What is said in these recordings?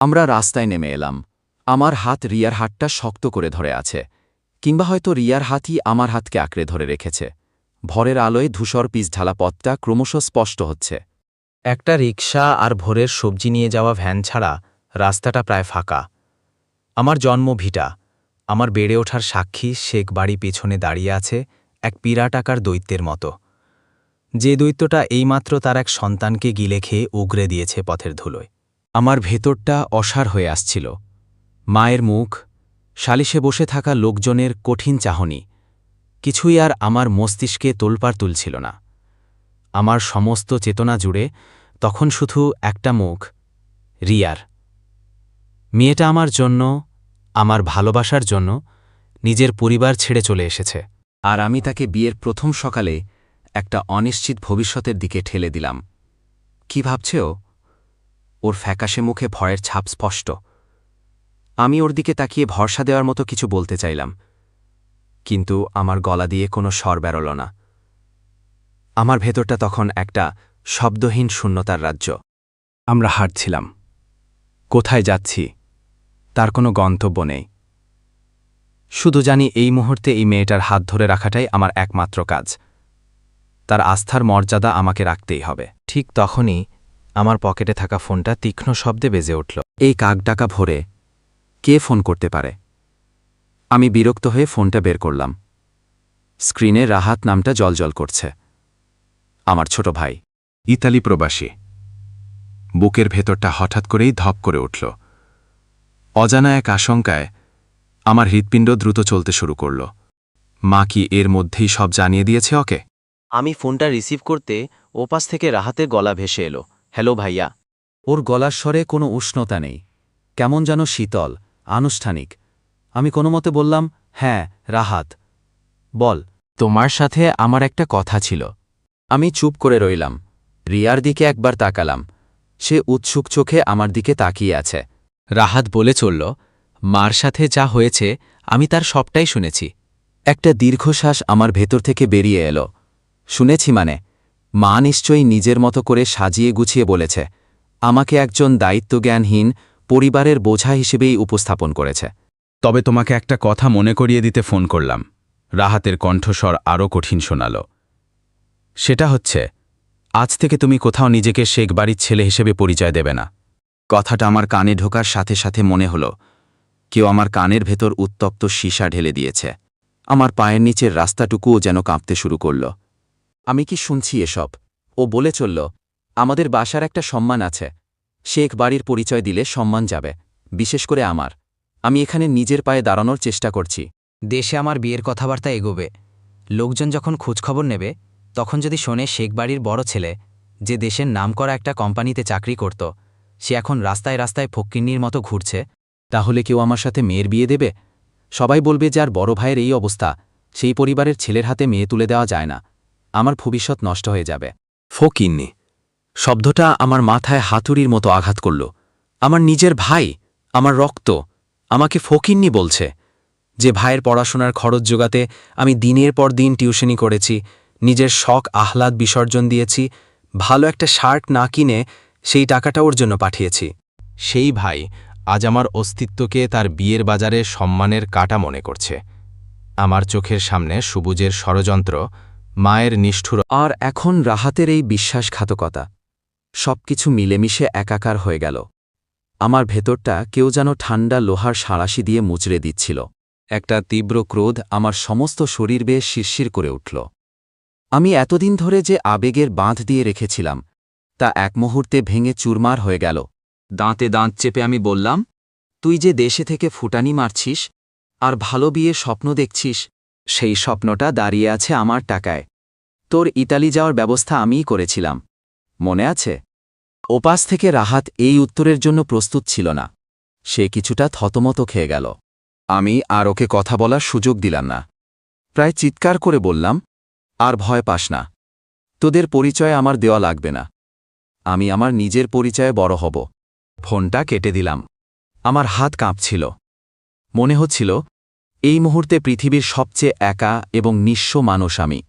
আমরা রাস্তায় নেমে এলাম। আমার হাত রিয়ার হাতটা শক্ত করে ধরে আছে, কিংবা হয়তো রিয়ার হাতই আমার হাতকে আঁকড়ে ধরে রেখেছে। ভরের আলোয় ধূসর পিস ঢালা পথটা ক্রমশ স্পষ্ট হচ্ছে। একটা রিক্সা আর ভোরের সবজি নিয়ে যাওয়া ভ্যান ছাড়া রাস্তাটা প্রায় ফাঁকা। আমার জন্ম ভিটা, আমার বেড়ে ওঠার সাক্ষী শেখ বাড়ি পেছনে দাঁড়িয়ে আছে এক পিরাটাকার দৈত্যের মতো। যে দৈত্যটা এইমাত্র তার এক সন্তানকে গিলে খেয়ে উগরে দিয়েছে পথের ধুলোয়। আমার ভেতরটা অসার হয়ে আসছিল। মায়ের মুখ, সালিশে বসে থাকা লোকজনের কঠিন চাহনি, কিছুই আর আমার মস্তিষ্কে তোলপার তুলছিল না। আমার সমস্ত চেতনা জুড়ে তখন শুধু একটা মুখ, রিয়ার। মেয়েটা আমার জন্য, আমার ভালোবাসার জন্য নিজের পরিবার ছেড়ে চলে এসেছে। আর আমি তাকে বিয়ের প্রথম সকালে একটা অনিশ্চিত ভবিষ্যতের দিকে ঠেলে দিলাম। কি ভাবছে ও? ওর ফ্যাকাশে মুখে ভয়ের ছাপ স্পষ্ট। আমি ওর দিকে তাকিয়ে ভরসা দেওয়ার মতো কিছু বলতে চাইলাম। কিন্তু আমার গলা দিয়ে কোনো স্বর বেরোল না। আমার ভেতরটা তখন একটা শব্দহীন শূন্যতার রাজ্য। আমরা হাঁটছিলাম। কোথায় যাচ্ছি? তার কোনো গন্তব্য নেই। শুধু জানি এই মুহূর্তে এই মেয়েটার হাত ধরে রাখাটাই আমার একমাত্র কাজ। তার আস্থার মর্যাদা আমাকে রাখতেই হবে। ঠিক তখনই আমার পকেটে থাকা ফোনটা তীক্ষ্ণ শব্দে বেজে উঠল। এই কাক ডাকা ভোরে কে ফোন করতে পারে? আমি বিরক্ত হয়ে ফোনটা বের করলাম। স্ক্রিনে রাহাত নামটা জলজল করছে। আমার ছোট ভাই। ইতালি প্রবাসী। বুকের ভেতরটা হঠাৎ করেই ধপ করে উঠল। অজানা এক আশঙ্কায় আমার হৃৎপিণ্ড দ্রুত চলতে শুরু করল। মা কি এর মধ্যেই সব জানিয়ে দিয়েছে ওকে? আমি ফোনটা রিসিভ করতে ওপাশ থেকে রাহাতের গলা ভেসে এলো। হ্যালো ভাইয়া। ওর গলার স্বরে কোনো উষ্ণতা নেই। কেমন যেন শীতল, আনুষ্ঠানিক। আমি কোনো মতে বললাম হ্যাঁ রাহাত। বল। তোমার সাথে আমার একটা কথা ছিল। আমি চুপ করে রইলাম। রিয়ার দিকে একবার তাকালাম। সে উৎসুক চোখে আমার দিকে তাকিয়ে আছে। রাহাত বলে চলল, মার সাথে যা হয়েছে, আমি তার সবটাই শুনেছি। একটা দীর্ঘশ্বাস আমার ভেতর থেকে বেরিয়ে এলো। শুনেছি মানে মা নিশ্চয়ই নিজের মতো করে সাজিয়ে গুছিয়ে বলেছে, আমাকে একজন দায়িত্বজ্ঞানহীন, পরিবারের বোঝা হিসেবেই উপস্থাপন করেছে। তবে তোমাকে একটা কথা মনে করিয়ে দিতে ফোন করলাম। রাহাতের কণ্ঠস্বর আরও কঠিন শোনাল। সেটা হচ্ছে, আজ থেকে তুমি কোথাও নিজেকে শেখ বাড়ির ছেলে হিসেবে পরিচয় দেবে না। কথাটা আমার কানে ঢোকার সাথে সাথে মনে হল, কেউ আমার কানের ভেতর উত্তপ্ত সীসা ঢেলে দিয়েছে। আমার পায়ের নিচের রাস্তাটুকুও যেন কাঁপতে শুরু করল। আমি কি শুনছি এসব? ও বলে চলল, আমাদের বাসার একটা সম্মান আছে। শেখ বাড়ির পরিচয় দিলে সম্মান যাবে, বিশেষ করে আমার। আমি এখানে নিজের পায়ে দাঁড়ানোর চেষ্টা করছি। দেশে আমার বিয়ের কথাবার্তা এগোবে। লোকজন যখন খোঁজখবর নেবে, তখন যদি শোনে শেখ বাড়ির বড় ছেলে, যে দেশের নামকরা একটা কোম্পানিতে চাকরি করত, সে এখন রাস্তায় রাস্তায় ফক্কিন্নির মতো ঘুরছে, তাহলে কেউ আমার সাথে মেয়ের বিয়ে দেবে? সবাই বলবে যার বড় ভাইয়ের এই অবস্থা, সেই পরিবারের ছেলের হাতে মেয়ে তুলে দেওয়া যায় না। আমার ভবিষ্যৎ নষ্ট হয়ে যাবে। ফকিন্নি, শব্দটা আমার মাথায় হাতুড়ির মতো আঘাত করল। আমার নিজের ভাই, আমার রক্ত, আমাকে ফকিন্নি বলছে, যে ভাইয়ের পড়াশোনার খরচ জোগাতে আমি দিনের পর দিন টিউশনি করেছি, নিজের শখ, আহ্লাদ বিসর্জন দিয়েছি, ভালো একটা শার্ট না কিনে সেই টাকাটা ওর জন্য পাঠিয়েছি। সেই ভাই আজ আমার অস্তিত্বকে তার বিয়ের বাজারে সম্মানের কাটা মনে করছে। আমার চোখের সামনে সবুজের ষড়যন্ত্র মায়ের নিষ্ঠুর আর এখন রাহাতের এই বিশ্বাসঘাতকতা। সবকিছু মিলেমিশে একাকার হয়ে গেল। আমার ভেতরটা কেউ যেন ঠান্ডা লোহার সাঁড়াশি দিয়ে মুচড়ে দিচ্ছিল। একটা তীব্র ক্রোধ আমার সমস্ত শরীর বেয়ে শিরশির করে উঠল। আমি এতদিন ধরে যে আবেগের বাঁধ দিয়ে রেখেছিলাম, তা এক মুহূর্তে ভেঙে চুরমার হয়ে গেল। দাঁতে দাঁত চেপে আমি বললাম, তুই যে দেশে থেকে ফুটানি মারছিস, আর ভালো বিয়ে স্বপ্ন দেখছিস সেই স্বপ্নটা দাঁড়িয়ে আছে আমার টাকায়। তোর ইতালি যাওয়ার ব্যবস্থা আমিই করেছিলাম। মনে আছে? ওপাশ থেকে রাহাত এই উত্তরের জন্য প্রস্তুত ছিল না। সে কিছুটা থতমত খেয়ে গেল। আমি আর ওকে কথা বলার সুযোগ দিলাম না। প্রায় চিৎকার করে বললাম, আর ভয় পাস না। তোদের পরিচয় আমার দেওয়া লাগবে না। আমি আমার নিজের পরিচয়ে বড় হব। ফোনটা কেটে দিলাম। আমার হাত কাঁপছিল। মনে হচ্ছিল এই মুহূর্তে পৃথিবীর সবচেয়ে একা এবং নিঃস্ব মানুষ আমি।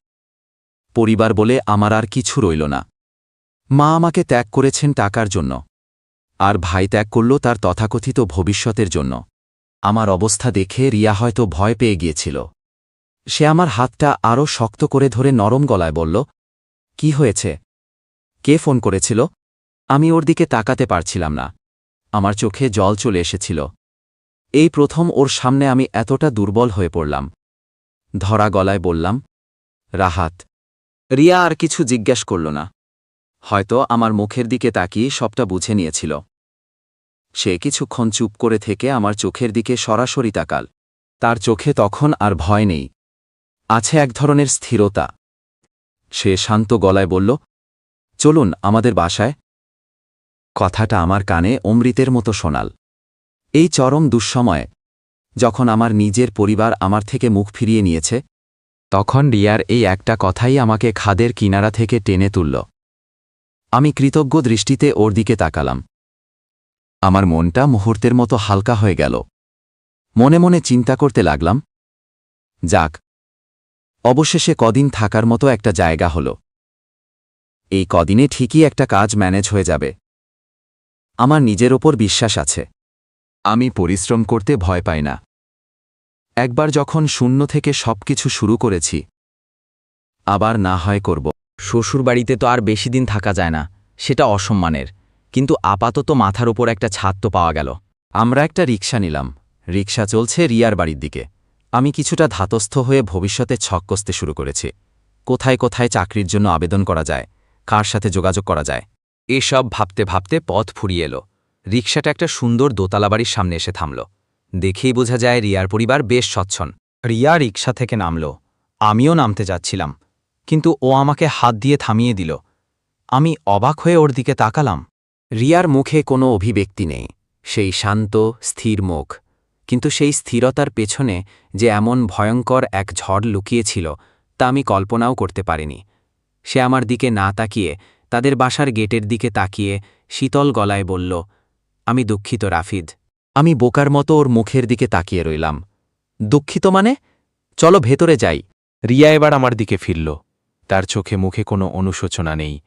পরিবার বলে আমার আর কিছু রইল না। মা আমাকে ত্যাগ করেছেন টাকার জন্য। আর ভাই ত্যাগ করল তার তথাকথিত ভবিষ্যতের জন্য। আমার অবস্থা দেখে রিয়া হয়তো ভয় পেয়ে গিয়েছিল। সে আমার হাতটা আরও শক্ত করে ধরে নরম গলায় বলল, কি হয়েছে? কে ফোন করেছিল? আমি ওর দিকে তাকাতে পারছিলাম না। আমার চোখে জল চলে এসেছিল। এই প্রথম ওর সামনে আমি এতটা দুর্বল হয়ে পড়লাম। ধরা গলায় বললাম, রাহাত, রিয়া আর কিছু জিজ্ঞাস করল না। হয়তো আমার মুখের দিকে তাকিয়ে সবটা বুঝে নিয়েছিল। সে কিছুক্ষণ চুপ করে থেকে আমার চোখের দিকে সরাসরি তাকাল। তার চোখে তখন আর ভয় নেই। আছে এক ধরনের স্থিরতা। সে শান্ত গলায় বলল, চলুন আমাদের বাসায়। কথাটা আমার কানে অমৃতের মতো শোনাল। এই চরম দুঃসময়ে, যখন আমার নিজের পরিবার আমার থেকে মুখ ফিরিয়ে নিয়েছে, তখন রিয়ার এই একটা কথাই আমাকে খাদের কিনারা থেকে টেনে তুলল। আমি কৃতজ্ঞ দৃষ্টিতে ওর দিকে তাকালাম। আমার মনটা মুহূর্তের মতো হালকা হয়ে গেল। মনে মনে চিন্তা করতে লাগলাম, যাক, অবশেষে কদিন থাকার মতো একটা জায়গা হল। এই কদিনে ঠিকই একটা কাজ ম্যানেজ হয়ে যাবে। আমার নিজের ওপর বিশ্বাস আছে। আমি পরিশ্রম করতে ভয় পাই না। একবার যখন শূন্য থেকে সবকিছু শুরু করেছি, আবার না হয় করব। শ্বশুরবাড়িতে তো আর বেশি দিন থাকা যায় না, সেটা অসম্মানের। কিন্তু আপাতত মাথার উপর একটা ছাদ তো পাওয়া গেল। আমরা একটা রিক্সা নিলাম। রিক্সা চলছে রিয়ার বাড়ির দিকে। আমি কিছুটা ধাতস্থ হয়ে ভবিষ্যতে ছক কষতে শুরু করেছি। কোথায় কোথায় চাকরির জন্য আবেদন করা যায়, কার সাথে যোগাযোগ করা যায়, এসব ভাবতে ভাবতে পথ ফুরিয়ে এলো। রিকশাটা একটা সুন্দর দোতলা বাড়ির সামনে এসে থামল। দেখেই বোঝা যায় রিয়ার পরিবার বেশ স্বচ্ছন। রিয়া রিকশা থেকে নামল। আমিও নামতে যাচ্ছিলাম, কিন্তু ও আমাকে হাত দিয়ে থামিয়ে দিল। আমি অবাক হয়ে ওর দিকে তাকালাম। রিয়ার মুখে কোনো অভিব্যক্তি নেই, সেই শান্ত, স্থির মুখ। কিন্তু সেই স্থিরতার পেছনে যে এমন ভয়ঙ্কর এক ঝড় লুকিয়েছিল, তা আমি কল্পনাও করতে পারিনি। সে আমার দিকে না তাকিয়ে, তাদের বাসার গেটের দিকে তাকিয়ে শীতল গলায় বলল আমি দুঃখিত, রাফিদ। আমি বোকার মতো ওর মুখের দিকে তাকিয়ে রইলাম। দুঃখিত মানে? চলো ভেতরে যাই। রিয়া এবার আমার দিকে ফিরল। তার চোখে মুখে কোনো অনুশোচনা নেই।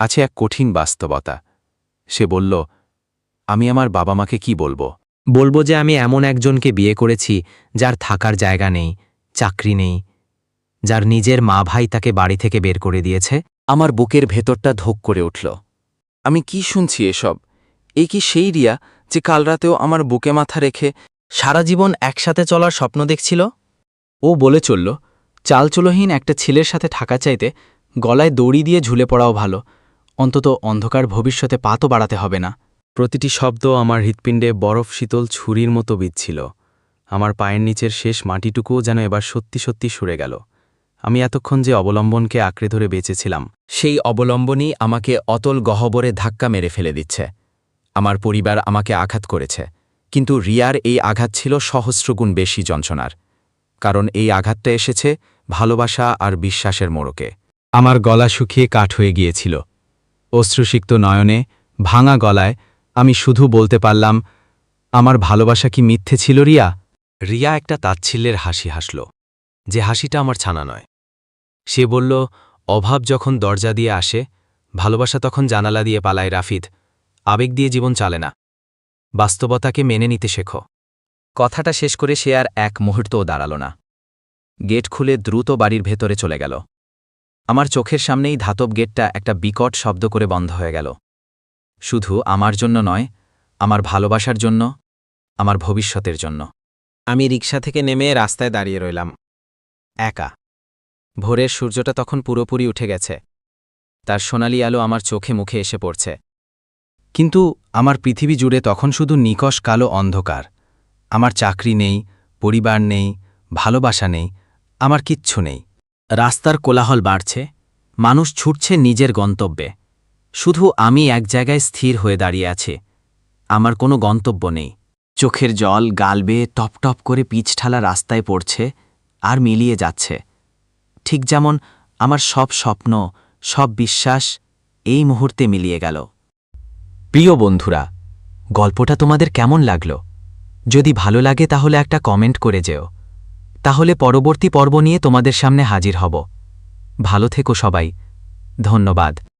আছে এক কঠিন বাস্তবতা। সে বলল, আমি আমার বাবা মাকে কি বলব? বলব যে আমি এমন একজনকে বিয়ে করেছি যার থাকার জায়গা নেই, চাকরি নেই, যার নিজের মা ভাই তাকে বাড়ি থেকে বের করে দিয়েছে। আমার বুকের ভেতরটা ধোক করে উঠল। আমি কি শুনছি এসব? এই কি সেই রিয়া যে কাল রাতেও আমার বুকে মাথা রেখে সারা জীবন একসাথে চলার স্বপ্ন দেখছিল? ও বলে চলল চালচুলোহীন একটা ছেলের সাথে থাকা চাইতে গলায় দড়ি দিয়ে ঝুলে পড়াও ভালো, অন্তত অন্ধকার ভবিষ্যতে পা তো বাড়াতে হবে না। প্রতিটি শব্দ আমার হৃৎপিণ্ডে বরফ শীতল ছুরির মতো বিচ্ছিল আমার পায়ের নিচের শেষ মাটিটুকুও যেন এবার সত্যি সত্যি সরে গেল। আমি এতক্ষণ যে অবলম্বনকে আঁকড়ে ধরে বেঁচেছিলাম, সেই অবলম্বনই আমাকে অতল গহ্বরে ধাক্কা মেরে ফেলে দিচ্ছে। আমার পরিবার আমাকে আঘাত করেছে। কিন্তু রিয়ার এই আঘাত ছিল সহস্রগুণ বেশি যন্ত্রণার। কারণ এই আঘাতটা এসেছে ভালোবাসা আর বিশ্বাসের মোড়কে। আমার গলা শুকিয়ে কাঠ হয়ে গিয়েছিল। অশ্রুসিক্ত নয়নে, ভাঙা গলায় আমি শুধু বলতে পারলাম, আমার ভালোবাসা কি মিথ্যে ছিল রিয়া? রিয়া একটা তাচ্ছিল্যের হাসি হাসল। যে হাসিটা আমার ছানা নয়। সে বলল, অভাব যখন দরজা দিয়ে আসে, ভালোবাসা তখন জানালা দিয়ে পালায় রাফিদ আবেগ দিয়ে জীবন চালে না। বাস্তবতাকে মেনে নিতে শেখো। কথাটা শেষ করে সে আর এক মুহূর্তও দাঁড়াল না। গেট খুলে দ্রুত বাড়ির ভেতরে চলে গেল। আমার চোখের সামনেই ধাতব গেটটা একটা বিকট শব্দ করে বন্ধ হয়ে গেল। শুধু আমার জন্য নয়, আমার ভালোবাসার জন্য, আমার ভবিষ্যতের জন্য। আমি রিক্সা থেকে নেমে রাস্তায় দাঁড়িয়ে রইলাম। একা। ভোরের সূর্যটা তখন পুরোপুরি উঠে গেছে। তার সোনালি আলো আমার চোখে মুখে এসে পড়ছে। কিন্তু আমার পৃথিবী জুড়ে তখন শুধু নিকষ কালো অন্ধকার। আমার চাকরি নেই, পরিবার নেই, ভালোবাসা নেই, আমার কিচ্ছু নেই। রাস্তার কোলাহল বাড়ছে, মানুষ ছুটছে নিজের গন্তব্যে। শুধু আমি এক জায়গায় স্থির হয়ে দাঁড়িয়ে আছি, আমার কোনো গন্তব্য নেই। চোখের জল গাল বেয়ে টপ টপ করে পিছঠালা রাস্তায় পড়ছে আর মিলিয়ে যাচ্ছে। ঠিক যেমন আমার সব স্বপ্ন, সব বিশ্বাস এই মুহূর্তে মিলিয়ে গেল। প্রিয় বন্ধুরা, গল্পটা তোমাদের কেমন লাগল? যদি ভালো লাগে তাহলে একটা কমেন্ট করে যেও। তাহলে পরবর্তী পর্ব নিয়ে তোমাদের সামনে হাজির হব। ভালো থেকো সবাই। ধন্যবাদ।